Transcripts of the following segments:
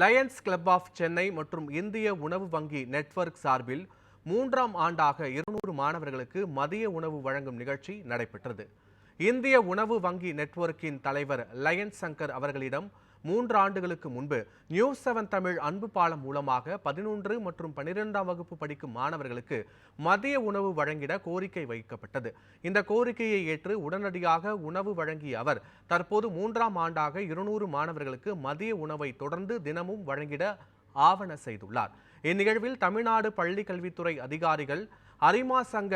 Lions club of Chennai மற்றும் இந்திய உணவு வங்கி நெட்வொர்க் சார்பில் மூன்றாம் ஆண்டாக இருநூறு மாணவர்களுக்கு மதிய உணவு வழங்கும் நிகழ்ச்சி நடைபெற்றது. இந்திய உணவு வங்கி நெட்வொர்க்கின் தலைவர் லயன் சங்கர் அவர்களிடம் மூன்று ஆண்டுகளுக்கு முன்பு நியூஸ் செவன் தமிழ் அன்பு பாலம் மூலமாக பதினொன்று மற்றும் பனிரெண்டாம் வகுப்பு படிக்கும் மாணவர்களுக்கு மதிய உணவு வழங்கிட கோரிக்கை வைக்கப்பட்டது. இந்த கோரிக்கையை ஏற்று உடனடியாக உணவு வழங்கிய அவர் தற்போது மூன்றாம் ஆண்டாக இருநூறு மாணவர்களுக்கு மதிய உணவை தொடர்ந்து தினமும் வழங்கிட ஆவண செய்துள்ளார். இந்நிகழ்வில் தமிழ்நாடு பள்ளி கல்வித்துறை அதிகாரிகள் அரிமா சங்க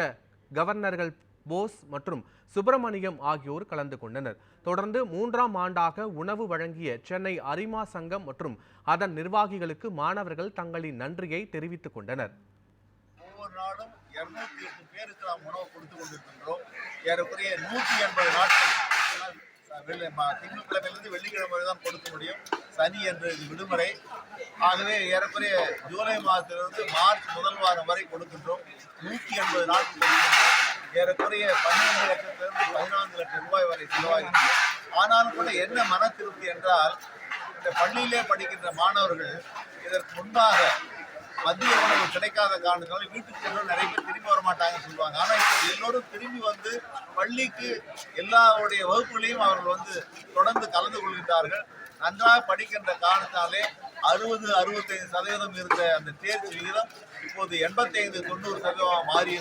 கவர்னர்கள் போஸ் மற்றும் சுப்பிரமணியம் ஆகியோர் கலந்து கொண்டனர். தொடர்ந்து மூன்றாம் ஆண்டாக உணவு வழங்கிய சென்னை அரிமா சங்கம் மற்றும் அதன் நிர்வாகிகளுக்கு மாணவர்கள் தங்களின் நன்றியை தெரிவித்துக் கொண்டனர். ஒவ்வொரு நாளும் இருநூத்தி எட்டு பேருக்கு நாம் உணவு கொடுத்து கொண்டிருக்கின்றோம். ஏறக்குறைய நூற்றி எண்பது நாட்கள். திங்கட்கிழமையிலிருந்து வெள்ளிக்கிழமை வரை தான் கொடுக்க முடியும். சனி என்று இது விடுமுறை. ஆகவே ஏறக்குறைய ஜூலை மாதத்திலிருந்து மார்ச் முதல் வாரம் வரை கொடுக்கின்றோம். நூற்றி எண்பது நாட்கள் ஏறக்குறைய பன்னிரண்டு லட்சத்திலிருந்து பதினான்கு லட்சம் ரூபாய் வரை செலவாகின்றோம் ஆனாலும் கூட என்ன மன திருப்தி என்றால் இந்த பள்ளியிலே படிக்கின்ற மாணவர்கள் இதற்கு முன்பாக மதிய உணவு கிடைக்காத காரணத்தினால வீட்டுக்கு செல்லும் நிறைய பேர் திரும்பி வர மாட்டாங்கன்னு சொல்லுவாங்க. ஆனா இப்போ எல்லோரும் திரும்பி வந்து பள்ளிக்கு எல்லாருடைய வகுப்புகளையும் அவர்கள் வந்து தொடர்ந்து கலந்து கொள்கின்றார்கள். நன்றாக படிக்கின்ற காரணத்தாலே அறுபது அறுபத்தைந்து சதவீதம் இருந்த அந்த தேர்ச்சி விகிதம் இப்போது எண்பத்தைந்து தொண்ணூறு சதவீதம் மாறி